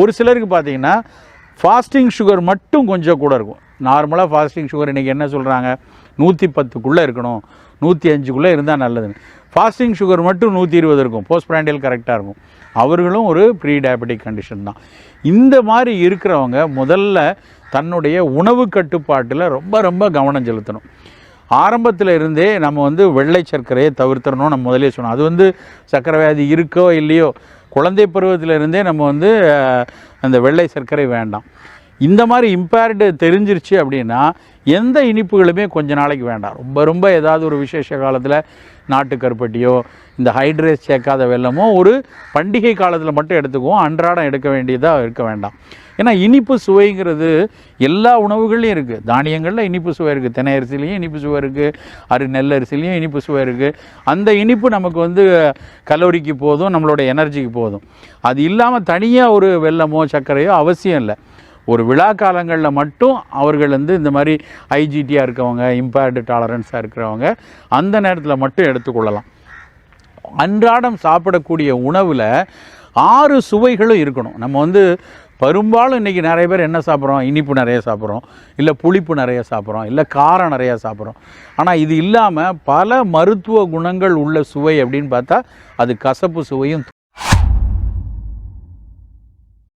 ஒரு சிலருக்கு பார்த்தீங்கன்னா ஃபாஸ்டிங் சுகர் மட்டும் கொஞ்சம் கூட இருக்கும். நார்மலாக ஃபாஸ்டிங் சுகர் இன்றைக்கி என்ன சொல்கிறாங்க நூற்றி பத்துக்குள்ளே இருக்கணும். நூற்றி அஞ்சுக்குள்ளே இருந்தால் நல்லதுன்னு. ஃபாஸ்டிங் சுகர் மட்டும் நூற்றி இருபது இருக்கும். போஸ்ட் பிராண்டியல் கரெக்டாக இருக்கும். அவர்களும் ஒரு ப்ரீ டயபெட்டிக் கண்டிஷன் தான். இந்த மாதிரி இருக்கிறவங்க முதல்ல தன்னுடைய உணவு கட்டுப்பாட்டில் ரொம்ப ரொம்ப கவனம் செலுத்தணும். ஆரம்பத்தில் இருந்தே நம்ம வந்து வெள்ளை சர்க்கரையை தவிர்த்தரணும் நம்ம முதலே சொன்னோம். அது வந்து சர்க்கரை வியாதி இருக்கோ இல்லையோ குழந்தை பருவத்திலிருந்தே நம்ம வந்து அந்த வெள்ளை சர்க்கரை வேண்டாம். இந்த மாதிரி இம்பேர்டு தெரிஞ்சிருச்சு அப்படின்னா எந்த இனிப்புகளுமே கொஞ்ச நாளைக்கு வேண்டாம். ரொம்ப ரொம்ப ஏதாவது ஒரு விசேஷ காலத்தில் நாட்டு கருப்பட்டியோ இந்த ஹைட்ரேஸ் சேர்க்காத வெல்லமோ ஒரு பண்டிகை காலத்தில் மட்டும் எடுத்துக்குவோம். அன்றாடம் எடுக்க வேண்டியதாக இருக்க வேண்டாம். ஏன்னா இனிப்பு சுவைங்கிறது எல்லா உணவுகள்லையும் இருக்குது தானியங்களில் இனிப்பு சுவை இருக்குது தினை அரிசிலையும் இனிப்பு சுவை இருக்குது அரு நெல் அரிசிலையும் இனிப்பு சுவை இருக்குது அந்த இனிப்பு நமக்கு வந்து கலோரிக்கு போதும் நம்மளோட எனர்ஜிக்கு போதும். அது இல்லாமல் தனியாக ஒரு வெல்லமோ சர்க்கரையோ அவசியம் இல்லை. ஒரு விழா காலங்களில் மட்டும் அவர்கள் வந்து இந்த மாதிரி ஐஜிடியாக இருக்கவங்க இம்பேர்டு டாலரன்ஸாக இருக்கிறவங்க அந்த நேரத்தில் மட்டும் எடுத்துக்கொள்ளலாம். அன்றாடம் சாப்பிடக்கூடிய உணவில் ஆறு சுவைகளும் இருக்கணும். நம்ம வந்து பெரும்பாலும் இன்றைக்கி நிறைய பேர் என்ன சாப்பிட்றோம்? இனிப்பு நிறைய சாப்பிட்றோம். இல்லை புளிப்பு நிறைய சாப்பிட்றோம். இல்லை காரம் நிறையா சாப்பிட்றோம். ஆனால் இது இல்லாமல் பல மருத்துவ குணங்கள் உள்ள சுவை அப்படின்னு பார்த்தா அது கசப்பு சுவையும்